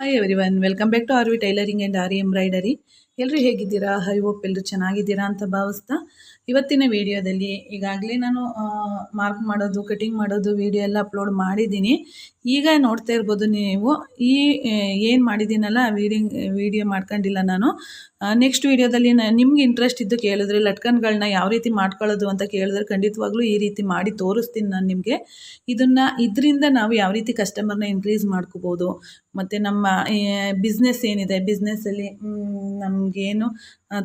Hi everyone welcome back to R V tailoring and aari embroidery ಎಲ್ಲರೂ ಹೇಗಿದ್ದೀರಾ? High hope ಎಲ್ಲರೂ ಚೆನ್ನಾಗಿದ್ದೀರಾ ಅಂತ ಭಾವಿಸ್ತಾ ಇವತ್ತಿನ ವಿಡಿಯೋದಲ್ಲಿ ಈಗಾಗಲೇ ನಾನು ಮಾರ್ಕ್ ಮಾಡೋದು ಕಟಿಂಗ್ ಮಾಡೋದು ವಿಡಿಯೋ ಎಲ್ಲ ಅಪ್ಲೋಡ್ ಮಾಡಿದ್ದೀನಿ. ಈಗ ನೋಡ್ತಾ ಇರ್ಬೋದು ನೀವು, ಈ ಏನು ಮಾಡಿದ್ದೀನಲ್ಲ ವೀಡಿಂಗ್ ವಿಡಿಯೋ ಮಾಡ್ಕೊಂಡಿಲ್ಲ ನಾನು. ನೆಕ್ಸ್ಟ್ ವಿಡಿಯೋದಲ್ಲಿ ನಿಮ್ಗೆ ಇಂಟ್ರೆಸ್ಟ್ ಇದ್ದು ಕೇಳಿದ್ರೆ ಲಟ್ಕನ್ಗಳನ್ನ ಯಾವ ರೀತಿ ಮಾಡ್ಕೊಳ್ಳೋದು ಅಂತ ಕೇಳಿದ್ರೆ ಖಂಡಿತವಾಗ್ಲೂ ಈ ರೀತಿ ಮಾಡಿ ತೋರಿಸ್ತೀನಿ ನಾನು ನಿಮಗೆ. ಇದನ್ನು, ಇದರಿಂದ ನಾವು ಯಾವ ರೀತಿ ಕಸ್ಟಮರ್ನ ಇನ್ಕ್ರೀಸ್ ಮಾಡ್ಕೋಬೋದು. ಮತ್ತು ನಮ್ಮ ಬಿಸ್ನೆಸ್ ಏನಿದೆ ಬಿಸ್ನೆಸ್ಸಲ್ಲಿ ನಮಗೇನು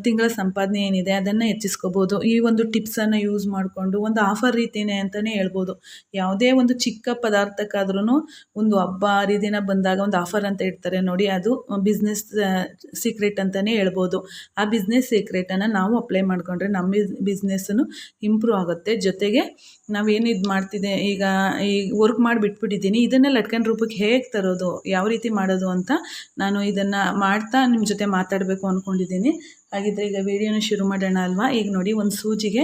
ತಿಂಗಳ ಸಂಪಾದನೆ ಏನಿದೆ ಅದನ್ನು ಹೆಚ್ಚಿಸ್ಕೋಬೋದು. ಈ ಒಂದು ಟಿಪ್ಸನ್ನು ಯೂಸ್ ಮಾಡಿಕೊಂಡು ಒಂದು ಆಫರ್ ರೀತಿಯೇ ಅಂತಲೇ ಹೇಳ್ಬೋದು. ಯಾವುದೇ ಒಂದು ಚಿಕ್ಕ ಪದಾರ್ಥಕ್ಕಾದ್ರೂ ಒಂದು ಹಬ್ಬ, ಹರಿದಿನ ಬಂದಾಗ ಒಂದು ಆಫರ್ ಅಂತ ಇಡ್ತಾರೆ ನೋಡಿ. ಅದು ಬಿಸ್ನೆಸ್ ಸೀಕ್ರೆಟ್ ಅಂತಲೇ ಹೇಳ್ಬೋದು. ಆ ಬಿಸ್ನೆಸ್ ಸೀಕ್ರೆಟನ್ನು ನಾವು ಅಪ್ಲೈ ಮಾಡಿಕೊಂಡ್ರೆ ನಮ್ಮ ಬಿಸ್ನೆಸ್ಸನ್ನು ಇಂಪ್ರೂವ್ ಆಗುತ್ತೆ. ಜೊತೆಗೆ ನಾವೇನು ಇದು ಮಾಡ್ತಿದ್ದೆ ಈಗ ಈ ವರ್ಕ್ ಮಾಡಿ ಬಿಟ್ಬಿಟ್ಟಿದ್ದೀನಿ ಇದನ್ನು ಲಟ್ಕನ್ ರೂಪಕ್ಕೆ ಹೇಗೆ ತರೋದು? ಯಾವ ರೀತಿ ಮಾಡೋದು ಅಂತ ನಾನು ಇದನ್ನು ಮಾಡ್ತಾ ನಿಮ್ಮ ಜೊತೆ ಮಾತಾಡಬೇಕು ಅಂದ್ಕೊಂಡಿದ್ದೀನಿ ಹಾಗಿದ್ರೆ ಈಗ ವಿಡಿಯೋನ ಶುರು ಮಾಡೋಣ ಅಲ್ವಾ? ಈಗ ನೋಡಿ, ಒಂದು ಸೂಜಿಗೆ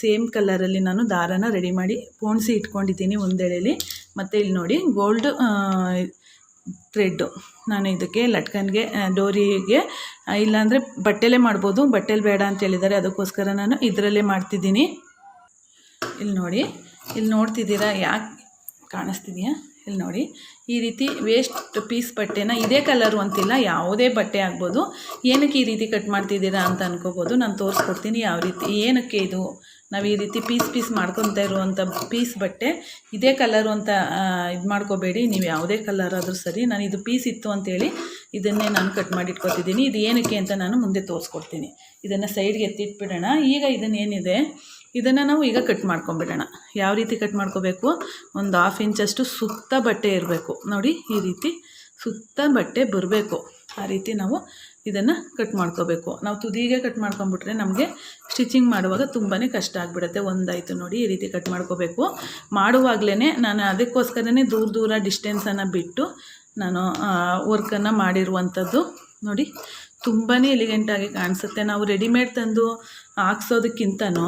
ಸೇಮ್ ಕಲರಲ್ಲಿ ನಾನು ದಾರನ ರೆಡಿ ಮಾಡಿ ಪೋಣಿಸಿ ಇಟ್ಕೊಂಡಿದ್ದೀನಿ ಒಂದೆಳೆಯಲ್ಲಿ ಮತ್ತು ಇಲ್ಲಿ ನೋಡಿ ಗೋಲ್ಡ್ ಥ್ರೆಡ್ಡು ನಾನು ಇದಕ್ಕೆ ಲಟ್ಕನ್ಗೆ ಡೋರಿಗೆ ಇಲ್ಲಾಂದರೆ ಬಟ್ಟೆಲೇ ಮಾಡ್ಬೋದು. ಬಟ್ಟೆಲಿ ಬೇಡ ಅಂತ ಹೇಳಿದ್ದಾರೆ. ಅದಕ್ಕೋಸ್ಕರ ನಾನು ಇದರಲ್ಲೇ ಮಾಡ್ತಿದ್ದೀನಿ. ಇಲ್ಲಿ ನೋಡಿ, ಇಲ್ಲಿ ನೋಡ್ತಿದ್ದೀರಾ ಯಾಕೆ ಕಾಣಿಸ್ತಿದೆಯಾ? ಇಲ್ಲಿ ನೋಡಿ, ಈ ರೀತಿ ವೇಸ್ಟ್ ಪೀಸ್ ಬಟ್ಟೆನ ಇದೇ ಕಲರು ಅಂತಿಲ್ಲ, ಯಾವುದೇ ಬಟ್ಟೆ ಆಗ್ಬೋದು. ಏನಕ್ಕೆ ಈ ರೀತಿ ಕಟ್ ಮಾಡ್ತಿದ್ದೀರಾ ಅಂತ ಅನ್ಕೋಬೋದು. ನಾನು ತೋರಿಸ್ಕೊಡ್ತೀನಿ ಯಾವ ರೀತಿ, ಏನಕ್ಕೆ ಇದು? ನಾವು ಈ ರೀತಿ ಪೀಸ್ ಪೀಸ್ ಮಾಡ್ಕೊತಾ ಇರುವಂಥ ಪೀಸ್ ಬಟ್ಟೆ ಇದೇ ಕಲರು ಅಂತ ಇದು ಮಾಡ್ಕೋಬೇಡಿ. ನೀವು ಯಾವುದೇ ಕಲರ್ ಆದರೂ ಸರಿ. ನಾನು ಇದು ಪೀಸ್ ಇತ್ತು ಅಂತೇಳಿ ಇದನ್ನೇ ನಾನು ಕಟ್ ಮಾಡಿ ಇಟ್ಕೊತಿದ್ದೀನಿ ಇದು ಏನಕ್ಕೆ ಅಂತ ನಾನು ಮುಂದೆ ತೋರಿಸ್ಕೊಡ್ತೀನಿ. ಇದನ್ನು ಸೈಡ್ಗೆ ಎತ್ತಿಟ್ಬಿಡೋಣ ಈಗ ಇದನ್ನೇನಿದೆ ಇದನ್ನು ನಾವು ಈಗ ಕಟ್ ಮಾಡ್ಕೊಂಬಿಡೋಣ ಯಾವ ರೀತಿ ಕಟ್ ಮಾಡ್ಕೋಬೇಕು? ಒಂದು ಹಾಫ್ ಇಂಚಷ್ಟು ಸುತ್ತ ಬಟ್ಟೆ ಇರಬೇಕು. ನೋಡಿ, ಈ ರೀತಿ ಸುತ್ತ ಬಟ್ಟೆ ಬರಬೇಕು. ಆ ರೀತಿ ನಾವು ಇದನ್ನು ಕಟ್ ಮಾಡ್ಕೋಬೇಕು. ನಾವು ತುದಿಗೆ ಕಟ್ ಮಾಡ್ಕೊಂಬಿಟ್ರೆ ನಮಗೆ ಸ್ಟಿಚಿಂಗ್ ಮಾಡುವಾಗ ತುಂಬಾ ಕಷ್ಟ ಆಗಿಬಿಡುತ್ತೆ. ಒಂದಾಯಿತು ನೋಡಿ, ಈ ರೀತಿ ಕಟ್ ಮಾಡ್ಕೋಬೇಕು. ಮಾಡುವಾಗಲೇ ನಾನು ಅದಕ್ಕೋಸ್ಕರನೇ ದೂರ ದೂರ ಡಿಸ್ಟೆನ್ಸನ್ನು ಬಿಟ್ಟು ನಾನು ವರ್ಕನ್ನು ಮಾಡಿರುವಂಥದ್ದು. ನೋಡಿ ತುಂಬಾ ಎಲಿಗೆಂಟಾಗಿ ಕಾಣಿಸುತ್ತೆ. ನಾವು ರೆಡಿಮೇಡ್ ತಂದು ಹಾಕ್ಸೋದಕ್ಕಿಂತನೂ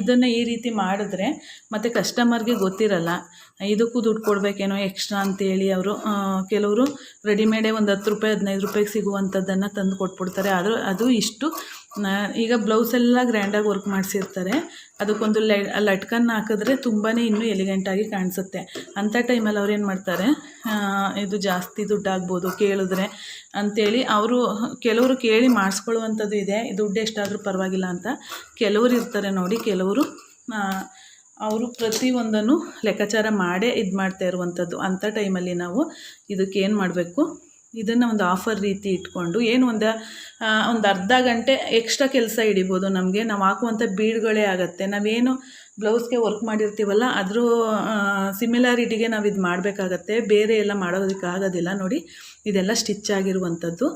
ಇದನ್ನು ಈ ರೀತಿ ಮಾಡಿದ್ರೆ ಮತ್ತು ಕಸ್ಟಮರ್ಗೆ ಗೊತ್ತಿರಲ್ಲ. ಇದಕ್ಕೂ ದುಡ್ಡು ಕೊಡಬೇಕೇನೋ ಎಕ್ಸ್ಟ್ರಾ ಅಂತೇಳಿ ಅವರು ಕೆಲವರು ರೆಡಿಮೇಡೇ ಒಂದು ಹತ್ತು ರೂಪಾಯಿ, ಹದಿನೈದು ರೂಪಾಯಿಗೆ ಸಿಗುವಂಥದ್ದನ್ನು ತಂದು ಕೊಟ್ಬಿಡ್ತಾರೆ. ಆದರೂ ಅದು ಇಷ್ಟು ಈಗ ಬ್ಲೌಸೆಲ್ಲ ಗ್ರ್ಯಾಂಡಾಗಿ ವರ್ಕ್ ಮಾಡಿಸಿರ್ತಾರೆ. ಅದಕ್ಕೊಂದು ಲೈ, ಲಟ್ಕನ್ ಹಾಕಿದ್ರೆ ತುಂಬಾ ಇನ್ನೂ ಎಲಿಗೆಂಟಾಗಿ ಕಾಣಿಸುತ್ತೆ. ಅಂಥ ಟೈಮಲ್ಲಿ ಅವ್ರು ಏನು ಮಾಡ್ತಾರೆ ಇದು ಜಾಸ್ತಿ ದುಡ್ಡಾಗ್ಬೋದು ಕೇಳಿದ್ರೆ ಅಂಥೇಳಿ ಅವರು ಕೆಲವರು ಕೇಳಿ ಮಾಡಿಸ್ಕೊಳ್ಳುವಂಥದ್ದು ಇದೆ. ದುಡ್ಡು ಎಷ್ಟಾದರೂ ಪರವಾಗಿಲ್ಲ ಅಂತ ಕೆಲವರು ಇರ್ತಾರೆ ನೋಡಿ, ಕೆಲವರು ಅವರು ಪ್ರತಿಯೊಂದನ್ನು ಲೆಕ್ಕಾಚಾರ ಮಾಡೇ ಇದು ಮಾಡ್ತಾ ಇರುವಂಥದ್ದು ಅಂಥ ಟೈಮಲ್ಲಿ ನಾವು ಇದಕ್ಕೆ ಏನು ಮಾಡಬೇಕು? ಇದನ್ನು ಒಂದು ಆಫರ್ ರೀತಿ ಇಟ್ಕೊಂಡು ಏನು ಒಂದು ಒಂದು ಅರ್ಧ ಗಂಟೆ ಎಕ್ಸ್ಟ್ರಾ ಕೆಲಸ ಹಿಡಿಬೋದು ನಮಗೆ. ನಾವು ಹಾಕುವಂಥ ಬೀಡ್ಗಳೇ ಆಗುತ್ತೆ. ನಾವೇನು ಬ್ಲೌಸ್ಗೆ ವರ್ಕ್ ಮಾಡಿರ್ತೀವಲ್ಲ, ಅದ್ರ ಸಿಮಿಲಾರಿಟಿಗೆ ನಾವು ಇದು ಮಾಡಬೇಕಾಗತ್ತೆ. ಬೇರೆ ಎಲ್ಲ ಮಾಡೋದಕ್ಕೆ ಆಗೋದಿಲ್ಲ. ನೋಡಿ, ಇದೆಲ್ಲ ಸ್ಟಿಚ್ ಆಗಿರುವಂಥದ್ದು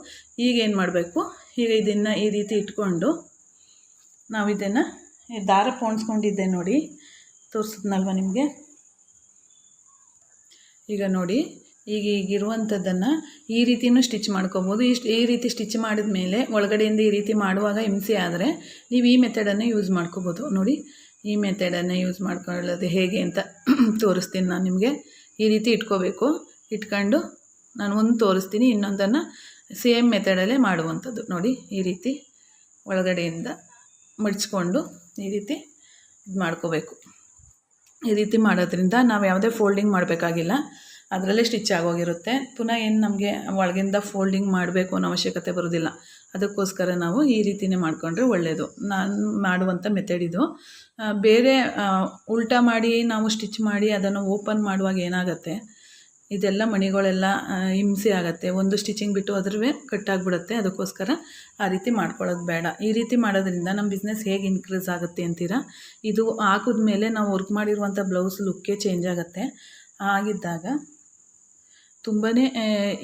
ಈಗ ಏನು ಮಾಡಬೇಕು? ಈಗ ಇದನ್ನು ಈ ರೀತಿ ಇಟ್ಕೊಂಡು ನಾವು ಇದನ್ನು ದಾರ ಪೋಣಿಸ್ಕೊಂಡಿದ್ದೆ ನೋಡಿ. ತೋರಿಸಿದ್ನಲ್ವ ನಿಮಗೆ? ಈಗ ನೋಡಿ ಈಗ ಈಗಿರುವಂಥದ್ದನ್ನು ಈ ರೀತಿಯೂ ಸ್ಟಿಚ್ ಮಾಡ್ಕೋಬೋದು. ಇಷ್ಟು ಈ ರೀತಿ ಸ್ಟಿಚ್ ಮಾಡಿದ ಮೇಲೆ ಒಳಗಡೆಯಿಂದ ಈ ರೀತಿ ಮಾಡುವಾಗ ಹಿಂಸೆ ಆದರೆ ನೀವು ಈ ಮೆಥಡನ್ನು ಯೂಸ್ ಮಾಡ್ಕೋಬೋದು. ನೋಡಿ, ಈ ಮೆಥಡನ್ನು ಯೂಸ್ ಮಾಡ್ಕೊಳ್ಳೋದು ಹೇಗೆ ಅಂತ ತೋರಿಸ್ತೀನಿ ನಾನು ನಿಮಗೆ. ಈ ರೀತಿ ಇಟ್ಕೋಬೇಕು. ಇಟ್ಕೊಂಡು ನಾನು ಒಂದು ತೋರಿಸ್ತೀನಿ, ಇನ್ನೊಂದನ್ನು ಸೇಮ್ ಮೆಥಡಲ್ಲೇ ಮಾಡುವಂಥದ್ದು. ನೋಡಿ, ಈ ರೀತಿ ಒಳಗಡೆಯಿಂದ ಮಡಿಸ್ಕೊಂಡು ಈ ರೀತಿ ಇದು ಮಾಡ್ಕೋಬೇಕು ಈ ರೀತಿ ಮಾಡೋದ್ರಿಂದ ನಾವು ಯಾವುದೇ ಫೋಲ್ಡಿಂಗ್ ಮಾಡಬೇಕಾಗಿಲ್ಲ. ಅದರಲ್ಲೇ ಸ್ಟಿಚ್ ಆಗೋಗಿರುತ್ತೆ. ಪುನಃ ಏನು ನಮಗೆ ಒಳಗಿಂದ ಫೋಲ್ಡಿಂಗ್ ಮಾಡಬೇಕು ಅನ್ನೋ ಅವಶ್ಯಕತೆ ಬರೋದಿಲ್ಲ. ಅದಕ್ಕೋಸ್ಕರ ನಾವು ಈ ರೀತಿಯೇ ಮಾಡಿಕೊಂಡ್ರೆ ಒಳ್ಳೆಯದು ನಾನು ಮಾಡುವಂಥ ಮೆಥಡ್ ಇದು. ಬೇರೆ ಉಲ್ಟಾ ಮಾಡಿ ನಾವು ಸ್ಟಿಚ್ ಮಾಡಿ ಅದನ್ನು ಓಪನ್ ಮಾಡುವಾಗ ಏನಾಗುತ್ತೆ? ಇದೆಲ್ಲ ಮಣಿಗಳೆಲ್ಲ ಹಿಂಸೆ ಆಗುತ್ತೆ. ಒಂದು ಸ್ಟಿಚಿಂಗ್ ಬಿಟ್ಟು ಅದ್ರವೇ ಕಟ್ಟಾಗ್ಬಿಡುತ್ತೆ ಅದಕ್ಕೋಸ್ಕರ ಆ ರೀತಿ ಮಾಡ್ಕೊಳ್ಳೋದು ಬೇಡ. ಈ ರೀತಿ ಮಾಡೋದ್ರಿಂದ ನಮ್ಮ ಬಿಸ್ನೆಸ್ ಹೇಗೆ ಇನ್ಕ್ರೀಸ್ ಆಗುತ್ತೆ ಅಂತೀರಾ? ಇದು ಹಾಕಿದ್ಮೇಲೆ ನಾವು ವರ್ಕ್ ಮಾಡಿರುವಂಥ ಬ್ಲೌಸ್ ಲುಕ್ಕೇ ಚೇಂಜ್ ಆಗುತ್ತೆ. ಆಗಿದ್ದಾಗ ತುಂಬಾ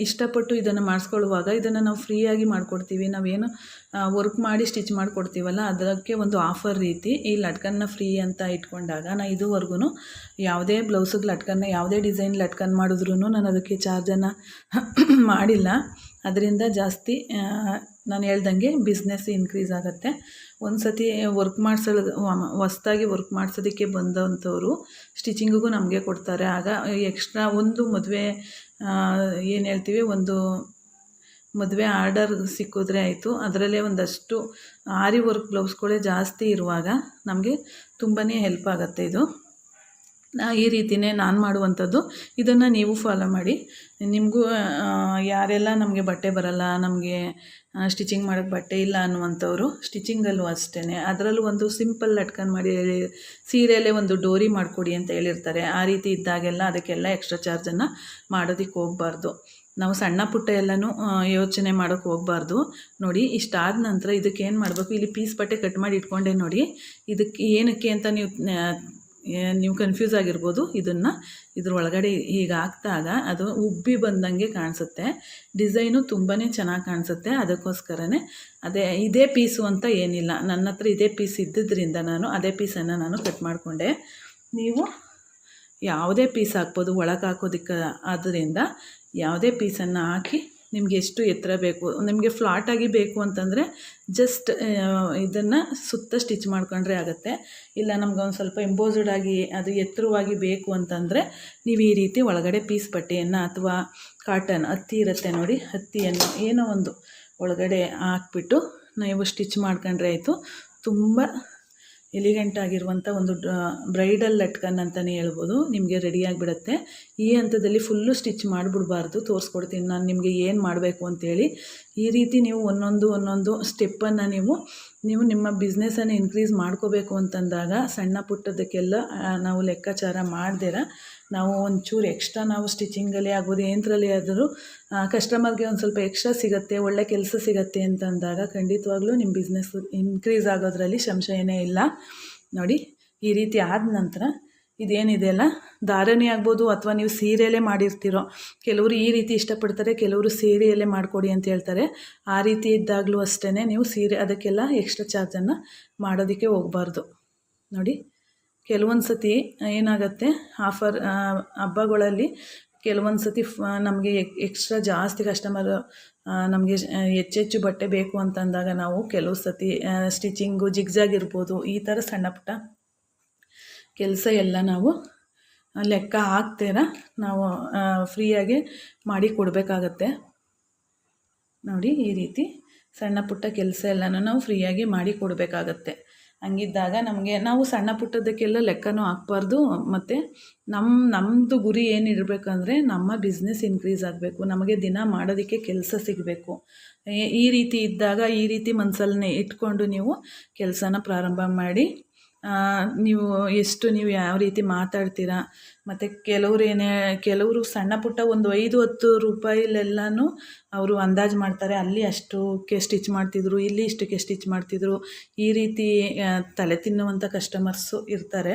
ಇಷ್ಟಪಟ್ಟು ಇದನ್ನು ಮಾಡಿಸ್ಕೊಳ್ಳುವಾಗ ಇದನ್ನು ನಾವು ಫ್ರೀಯಾಗಿ ಮಾಡಿಕೊಡ್ತೀವಿ. ನಾವೇನು ವರ್ಕ್ ಮಾಡಿ ಸ್ಟಿಚ್ ಮಾಡಿಕೊಡ್ತೀವಲ್ಲ, ಅದಕ್ಕೆ ಒಂದು ಆಫರ್ ರೀತಿ ಈ ಲಟ್ಕನ್ನ ಫ್ರೀ ಅಂತ ಇಟ್ಕೊಂಡಾಗ ನಾನು ಇದುವರೆಗೂ ಯಾವುದೇ ಬ್ಲೌಸಿಗೆ ಲಟ್ಕನ್ನ, ಯಾವುದೇ ಡಿಸೈನ್ ಲಟ್ಕನ್ ಮಾಡಿದ್ರೂ ನಾನು ಅದಕ್ಕೆ ಚಾರ್ಜನ್ನು ಮಾಡಿಲ್ಲ. ಅದರಿಂದ ಜಾಸ್ತಿ ನಾನು ಹೇಳ್ದಂಗೆ ಬಿಸ್ನೆಸ್ ಇನ್ಕ್ರೀಸ್ ಆಗುತ್ತೆ. ಒಂದು ಸತಿ ವರ್ಕ್ ಮಾಡಿಸೋದು ಹೊಸ್ದಾಗಿ ವರ್ಕ್ ಮಾಡಿಸೋದಕ್ಕೆ ಬಂದಂಥವ್ರು ಸ್ಟಿಚಿಂಗಿಗೂ ನಮಗೆ ಕೊಡ್ತಾರೆ. ಆಗ ಎಕ್ಸ್ಟ್ರಾ ಒಂದು ಮದುವೆ ಏನು ಹೇಳ್ತೀವಿ, ಒಂದು ಮದುವೆ ಆರ್ಡರ್ ಸಿಕ್ಕಿದ್ರೆ ಆಯಿತು. ಅದರಲ್ಲೇ ಒಂದಷ್ಟು ಆರಿ ವರ್ಕ್ ಬ್ಲೌಸ್ಗಳೇ ಜಾಸ್ತಿ ಇರುವಾಗ ನಮಗೆ ತುಂಬಾ ಹೆಲ್ಪ್ ಆಗುತ್ತೆ ಇದು. ಈ ರೀತಿಯೇ ನಾನು ಮಾಡುವಂಥದ್ದು. ಇದನ್ನು ನೀವು ಫಾಲೋ ಮಾಡಿ. ನಿಮಗೂ ಯಾರೆಲ್ಲ ನಮಗೆ ಬಟ್ಟೆ ಬರಲ್ಲ, ನಮಗೆ ಸ್ಟಿಚಿಂಗ್ ಮಾಡೋಕ್ಕೆ ಬಟ್ಟೆ ಇಲ್ಲ ಅನ್ನುವಂಥವ್ರು ಸ್ಟಿಚಿಂಗಲ್ಲೂ ಅಷ್ಟೇ ಅದರಲ್ಲೂ ಒಂದು ಸಿಂಪಲ್ ಲಟ್ಕನ್ ಮಾಡಿ, ಸೀರೆಯಲ್ಲೇ ಒಂದು ಡೋರಿ ಮಾಡಿಕೊಡಿ ಅಂತ ಹೇಳಿರ್ತಾರೆ. ಆ ರೀತಿ ಇದ್ದಾಗೆಲ್ಲ ಅದಕ್ಕೆಲ್ಲ ಎಕ್ಸ್ಟ್ರಾ ಚಾರ್ಜನ್ನು ಮಾಡೋದಕ್ಕೆ ಹೋಗಬಾರ್ದು. ನಾವು ಸಣ್ಣ ಪುಟ್ಟ ಎಲ್ಲನೂ ಯೋಚನೆ ಮಾಡೋಕ್ಕೆ ಹೋಗಬಾರ್ದು. ನೋಡಿ, ಇಷ್ಟಾದ ನಂತರ ಇದಕ್ಕೆ ಏನು ಮಾಡಬೇಕು? ಇಲ್ಲಿ ಪೀಸ್ ಬಟ್ಟೆ ಕಟ್ ಮಾಡಿ ಇಟ್ಕೊಂಡೆ ನೋಡಿ. ಇದಕ್ಕೆ ಏನಕ್ಕೆ ಅಂತ ನೀವು ನೀವು ಕನ್ಫ್ಯೂಸ್ ಆಗಿರ್ಬೋದು ಇದನ್ನು ಇದ್ರ ಒಳಗಡೆ ಹೀಗೆ ಹಾಕ್ದಾಗ ಅದು. ಉಬ್ಬಿ ಬಂದಂಗೆ ಕಾಣಿಸುತ್ತೆ. ಡಿಸೈನು ತುಂಬಾ ಚೆನ್ನಾಗಿ ಕಾಣಿಸುತ್ತೆ. ಅದಕ್ಕೋಸ್ಕರನೇ ಅದೇ ಇದೇ ಪೀಸು ಅಂತ ಏನಿಲ್ಲ. ನನ್ನ ಹತ್ರ ಇದೇ ಪೀಸ್ ಇದ್ದಿದ್ದರಿಂದ ನಾನು ಅದೇ ಪೀಸನ್ನು ನಾನು ಕಟ್ ಮಾಡಿಕೊಂಡೆ. ನೀವು ಯಾವುದೇ ಪೀಸ್ ಹಾಕ್ಬೋದು, ಒಳಗೆ ಹಾಕೋದಕ್ಕೆ ಆದ್ದರಿಂದ ಯಾವುದೇ ಪೀಸನ್ನು ಹಾಕಿ ನಿಮಗೆ ಎಷ್ಟು ಎತ್ತರ ಬೇಕು, ನಿಮಗೆ ಫ್ಲಾಟಾಗಿ ಬೇಕು ಅಂತಂದರೆ ಜಸ್ಟ್ ಇದನ್ನು ಸುತ್ತ ಸ್ಟಿಚ್ ಮಾಡ್ಕೊಂಡ್ರೆ ಆಗುತ್ತೆ. ಇಲ್ಲ ನಮ್ಗೆ ಒಂದು ಸ್ವಲ್ಪ ಎಂಬೋಸ್ಡ್ ಆಗಿ ಅದು ಎತ್ತರವಾಗಿ ಬೇಕು ಅಂತಂದರೆ ನೀವು ಈ ರೀತಿ ಒಳಗಡೆ ಪೀಸ್ ಬಟ್ಟೆಯನ್ನು ಅಥವಾ ಕಾಟನ್ ಹತ್ತಿ ಇರುತ್ತೆ ನೋಡಿ, ಹತ್ತಿಯನ್ನು ಏನೋ ಒಂದು ಒಳಗಡೆ ಹಾಕ್ಬಿಟ್ಟು ನೀವು ಸ್ಟಿಚ್ ಮಾಡ್ಕೊಂಡ್ರೆ ಆಯಿತು. ತುಂಬ ಎಲಿಗೆಂಟ್ ಆಗಿರುವಂಥ ಒಂದು ಬ್ರೈಡಲ್ ಲಟ್ಕನ್ ಅಂತಲೇ ಹೇಳ್ಬೋದು. ನಿಮಗೆ ರೆಡಿಯಾಗಿಬಿಡುತ್ತೆ ಈ ಹಂತದಲ್ಲಿ ಫುಲ್ಲು ಸ್ಟಿಚ್ ಮಾಡಿಬಿಡ್ಬಾರ್ದು. ತೋರಿಸ್ಕೊಡ್ತೀನಿ ನಾನು ನಿಮಗೆ ಏನು ಮಾಡಬೇಕು ಅಂತೇಳಿ. ಈ ರೀತಿ ನೀವು ಒಂದೊಂದು ಒಂದೊಂದು ಸ್ಟೆಪ್ಪನ್ನು ನೀವು ನೀವು ನಿಮ್ಮ ಬಿಸ್ನೆಸ್ಸನ್ನು ಇನ್ಕ್ರೀಸ್ ಮಾಡ್ಕೋಬೇಕು ಅಂತಂದಾಗ ಸಣ್ಣ ಪುಟ್ಟದಕ್ಕೆಲ್ಲ ನಾವು ಲೆಕ್ಕಾಚಾರ ಮಾಡ್ದಿರ? ನಾವು ಒಂಚೂರು ಎಕ್ಸ್ಟ್ರಾ ನಾವು ಸ್ಟಿಚಿಂಗಲ್ಲಿ ಆಗ್ಬೋದು ಏನರಲ್ಲಿ ಆದರೂ ಕಸ್ಟಮರ್ಗೆ ಒಂದು ಸ್ವಲ್ಪ ಎಕ್ಸ್ಟ್ರಾ ಸಿಗುತ್ತೆ, ಒಳ್ಳೆ ಕೆಲಸ ಸಿಗುತ್ತೆ ಅಂತಂದಾಗ ಖಂಡಿತವಾಗ್ಲೂ ನಿಮ್ಮ ಬಿಸ್ನೆಸ್ ಇನ್ಕ್ರೀಸ್ ಆಗೋದ್ರಲ್ಲಿ ಸಂಶಯನೇ ಇಲ್ಲ. ನೋಡಿ, ಈ ರೀತಿ ಆದ ನಂತರ ಇದೇನಿದೆ ಅಲ್ಲ? ದಾರನೇ ಆಗ್ಬೋದು ಅಥವಾ ನೀವು ಸೀರೆಯಲ್ಲೇ ಮಾಡಿರ್ತೀರೋ? ಕೆಲವರು ಈ ರೀತಿ ಇಷ್ಟಪಡ್ತಾರೆ, ಕೆಲವರು ಸೀರೆಯಲ್ಲೇ ಮಾಡಿಕೊಡಿ ಅಂತ ಹೇಳ್ತಾರೆ. ಆ ರೀತಿ ಇದ್ದಾಗಲೂ ಅಷ್ಟೇ ನೀವು ಸೀರೆ ಅದಕ್ಕೆಲ್ಲ ಎಕ್ಸ್ಟ್ರಾ ಚಾರ್ಜನ್ನು ಮಾಡೋದಕ್ಕೆ ಹೋಗಬಾರ್ದು. ನೋಡಿ ಕೆಲವೊಂದು ಸತಿ ಏನಾಗುತ್ತೆ ಆಫರ್ ಹಬ್ಬಗಳಲ್ಲಿ ಕೆಲವೊಂದು ಸತಿ ನಮಗೆ ಎಕ್ಸ್ಟ್ರಾ ಜಾಸ್ತಿ ಕಸ್ಟಮರ್ ನಮಗೆ ಹೆಚ್ಚೆಚ್ಚು ಬಟ್ಟೆ ಬೇಕು ಅಂತಂದಾಗ ನಾವು ಕೆಲವು ಸತಿ ಸ್ಟಿಚಿಂಗು ಜಿಗ್ಜಾಗ್ ಇರ್ಬೋದು, ಈ ಥರ ಸಣ್ಣ ಪುಟ್ಟ ಕೆಲಸ ಎಲ್ಲ ನಾವು ಲೆಕ್ಕ ಹಾಕ್ತೀರ? ನಾವು ಫ್ರೀಯಾಗಿ ಮಾಡಿ ಕೊಡಬೇಕಾಗತ್ತೆ. ನೋಡಿ, ಈ ರೀತಿ ಸಣ್ಣ ಪುಟ್ಟ ಕೆಲಸ ಎಲ್ಲನೂ ನಾವು ಫ್ರೀಯಾಗಿ ಮಾಡಿ ಕೊಡಬೇಕಾಗತ್ತೆ. ಹಂಗಿದ್ದಾಗ ನಮಗೆ, ನಾವು ಸಣ್ಣ ಪುಟ್ಟದಕ್ಕೆಲ್ಲ ಲೆಕ್ಕನೂ ಹಾಕ್ಬಾರ್ದು, ಮತ್ತು ನಮ್ಮ ನಮ್ಮದು ಗುರಿ ಏನಿರಬೇಕಂದ್ರೆ ನಮ್ಮ ಬಿಸ್ನೆಸ್ ಇನ್ಕ್ರೀಸ್ ಆಗಬೇಕು, ನಮಗೆ ದಿನ ಮಾಡೋದಕ್ಕೆ ಕೆಲಸ ಸಿಗಬೇಕು. ಈ ರೀತಿ ಇದ್ದಾಗ ಈ ರೀತಿ ಮನಸ್ಸಲ್ಲೇ ಇಟ್ಕೊಂಡು ನೀವು ಕೆಲಸನ ಪ್ರಾರಂಭ ಮಾಡಿ ನೀವು ಎಷ್ಟು ನೀವು ಯಾವ ರೀತಿ ಮಾತಾಡ್ತೀರಾ? ಮತ್ತು ಕೆಲವ್ರು ಏನೇ, ಕೆಲವರು ಸಣ್ಣ ಪುಟ್ಟ ಒಂದು ಐದು, ಹತ್ತು ರೂಪಾಯಿಲೆಲ್ಲನೂ ಅವರು ಅಂದಾಜು ಮಾಡ್ತಾರೆ, ಅಲ್ಲಿ ಅಷ್ಟಕ್ಕೆ ಸ್ಟಿಚ್ ಮಾಡ್ತಿದ್ರು, ಇಲ್ಲಿ ಇಷ್ಟಕ್ಕೆ ಸ್ಟಿಚ್ ಮಾಡ್ತಿದ್ರು. ಈ ರೀತಿ ತಲೆ ತಿನ್ನುವಂಥ ಕಸ್ಟಮರ್ಸು ಇರ್ತಾರೆ.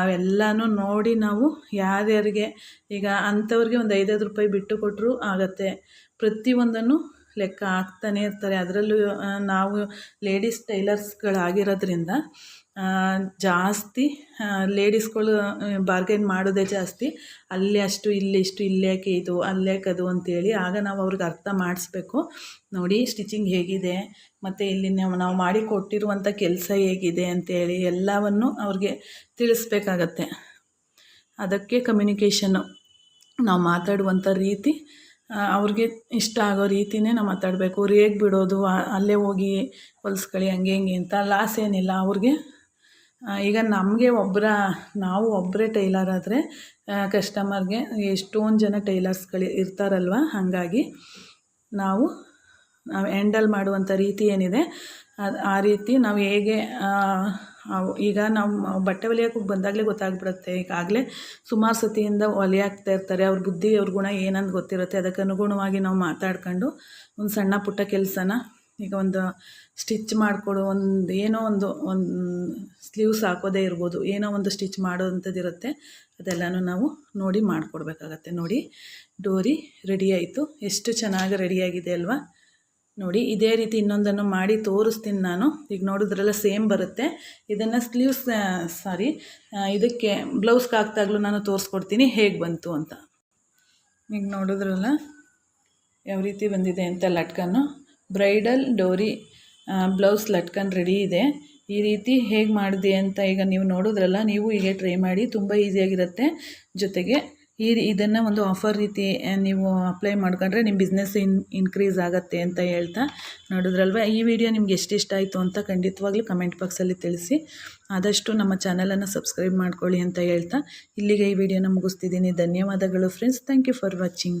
ಅವೆಲ್ಲನೂ ನೋಡಿ ನಾವು ಯಾರ್ಯಾರಿಗೆ, ಈಗ ಅಂಥವ್ರಿಗೆ ಒಂದು ಐದೈದು ರೂಪಾಯಿ ಬಿಟ್ಟು ಕೊಟ್ಟರು ಆಗುತ್ತೆ. ಪ್ರತಿಯೊಂದನ್ನು ಲೆಕ್ಕ ಹಾಕ್ತಾನೆ ಇರ್ತಾರೆ. ಅದರಲ್ಲೂ ನಾವು ಲೇಡೀಸ್ ಟೈಲರ್ಸ್ಗಳಾಗಿರೋದ್ರಿಂದ ಜಾಸ್ತಿ ಲೇಡೀಸ್ಗಳು ಬಾರ್ಗೇನ್ ಮಾಡೋದೇ ಜಾಸ್ತಿ. ಅಲ್ಲಿ ಅಷ್ಟು, ಇಲ್ಲಿ ಇಷ್ಟು ಇಲ್ಲೇಕೆ ಇದು ಅಲ್ಲೇಕೆ ಅದು ಅಂತೇಳಿ ಆಗ ನಾವು ಅವ್ರಿಗೆ ಅರ್ಥ ಮಾಡಿಸ್ಬೇಕು. ನೋಡಿ ಸ್ಟಿಚಿಂಗ್ ಹೇಗಿದೆ, ಮತ್ತು ಇಲ್ಲಿ ನಾವು ನಾವು ಮಾಡಿ ಕೊಟ್ಟಿರುವಂಥ ಕೆಲಸ ಹೇಗಿದೆ ಅಂತೇಳಿ ಎಲ್ಲವನ್ನು ಅವ್ರಿಗೆ ತಿಳಿಸ್ಬೇಕಾಗತ್ತೆ. ಅದಕ್ಕೆ ಕಮ್ಯುನಿಕೇಷನ್ನು ನಾವು ಮಾತಾಡುವಂಥ ರೀತಿ ಅವ್ರಿಗೆ ಇಷ್ಟ ಆಗೋ ರೀತಿಯೇ ನಾವು ಮಾತಾಡಬೇಕು. ರೇಗ್ ಬಿಡೋದು ಅಲ್ಲೇ ಹೋಗಿ ಹೊಲ್ಸ್ಕೊಳ್ಳಿ, ಹಂಗೆ ಹಿಂಗೆ ಅಂತ ಲಾಸ್ ಏನಿಲ್ಲ. ಅವ್ರಿಗೆ ಈಗ ನಮಗೆ ಒಬ್ಬರ ನಾವು ಒಬ್ಬರೇ ಟೈಲರ್ ಆದರೆ ಕಸ್ಟಮರ್ಗೆ ಎಷ್ಟೊಂದು ಜನ ಟೈಲರ್ಸ್ಗಳು ಇರ್ತಾರಲ್ವ? ಹಾಗಾಗಿ ನಾವು ನಾವು ಹ್ಯಾಂಡಲ್ ಮಾಡುವಂಥ ರೀತಿ ಏನಿದೆ, ಆ ರೀತಿ ನಾವು ಹೇಗೆ ಈಗ ನಾವು ಬಟ್ಟೆ ಹೊಲಿಯೋಕೆ ಬಂದಾಗಲೇ ಗೊತ್ತಾಗ್ಬಿಡುತ್ತೆ. ಈಗಾಗಲೇ ಸುಮಾರು ಸತಿಯಿಂದ ಹೊಲಿಯಾಕ್ತಾ ಇರ್ತಾರೆ. ಅವ್ರ ಬುದ್ಧಿ, ಅವ್ರ ಗುಣ ಏನಂತ ಗೊತ್ತಿರುತ್ತೆ. ಅದಕ್ಕೆ ಅನುಗುಣವಾಗಿ ನಾವು ಮಾತಾಡ್ಕೊಂಡು ಒಂದು ಸಣ್ಣ ಪುಟ್ಟ ಕೆಲಸನ ಈಗ ಒಂದು ಸ್ಟಿಚ್ ಮಾಡಿಕೊಡು, ಒಂದು ಏನೋ ಒಂದು ಒಂದು ಸ್ಲೀವ್ಸ್ ಹಾಕೋದೇ ಇರ್ಬೋದು. ಏನೋ ಒಂದು ಸ್ಟಿಚ್ ಮಾಡೋವಂಥದ್ದು ಇರುತ್ತೆ. ಅದೆಲ್ಲನೂ ನಾವು ನೋಡಿ ಮಾಡಿಕೊಡ್ಬೇಕಾಗತ್ತೆ. ನೋಡಿ, ಡೋರಿ ರೆಡಿ ಆಯಿತು. ಎಷ್ಟು ಚೆನ್ನಾಗಿ ರೆಡಿಯಾಗಿದೆ ಅಲ್ವಾ? ನೋಡಿ, ಇದೇ ರೀತಿ ಇನ್ನೊಂದನ್ನು ಮಾಡಿ ತೋರಿಸ್ತೀನಿ ನಾನು. ಈಗ ನೋಡಿದ್ರೆಲ್ಲ ಸೇಮ್ ಬರುತ್ತೆ. ಇದನ್ನು ಸ್ಲೀವ್ಸ್ ಸಾರಿ ಇದಕ್ಕೆ ಬ್ಲೌಸ್ಗೆ ಹಾಕ್ದಾಗಲೂ ನಾನು ತೋರಿಸ್ಕೊಡ್ತೀನಿ. ಹೇಗೆ ಬಂತು ಅಂತ. ಈಗ ನೋಡಿದ್ರಲ್ಲ, ಯಾವ ರೀತಿ ಬಂದಿದೆ ಅಂತ ಲಟ್ಕನ್ನು. ಬ್ರೈಡಲ್ ಡೋರಿ ಬ್ಲೌಸ್ ಲಟ್ಕನ್ ರೆಡಿ ಇದೆ. ಈ ರೀತಿ ಹೇಗೆ ಮಾಡಿದೆ ಅಂತ ಈಗ ನೀವು ನೋಡಿದ್ರಲ್ಲ, ನೀವು ಹೀಗೆ ಟ್ರೈ ಮಾಡಿ, ತುಂಬ ಈಸಿಯಾಗಿರುತ್ತೆ ಜೊತೆಗೆ ಈ ಇದನ್ನು ಒಂದು ಆಫರ್ ರೀತಿ ನೀವು ಅಪ್ಲೈ ಮಾಡ್ಕೊಂಡ್ರೆ ನಿಮ್ಮ ಬಿಸ್ನೆಸ್ ಇನ್, ಇನ್ಕ್ರೀಸ್ ಆಗುತ್ತೆ ಅಂತ ಹೇಳ್ತಾ ನೋಡಿದ್ರಲ್ವ. ಈ ವಿಡಿಯೋ ನಿಮ್ಗೆ ಇಷ್ಟ ಆಯಿತು ಅಂತ ಖಂಡಿತವಾಗ್ಲೂ ಕಮೆಂಟ್ ಬಾಕ್ಸಲ್ಲಿ ತಿಳಿಸಿ. ಆದಷ್ಟು ನಮ್ಮ ಚಾನಲನ್ನು ಸಬ್ಸ್ಕ್ರೈಬ್ ಮಾಡ್ಕೊಳ್ಳಿ ಅಂತ ಹೇಳ್ತಾ ಇಲ್ಲಿಗೆ ಈ ವಿಡಿಯೋನ ಮುಗಿಸ್ತಿದ್ದೀನಿ. ಧನ್ಯವಾದಗಳು friends thank you for watching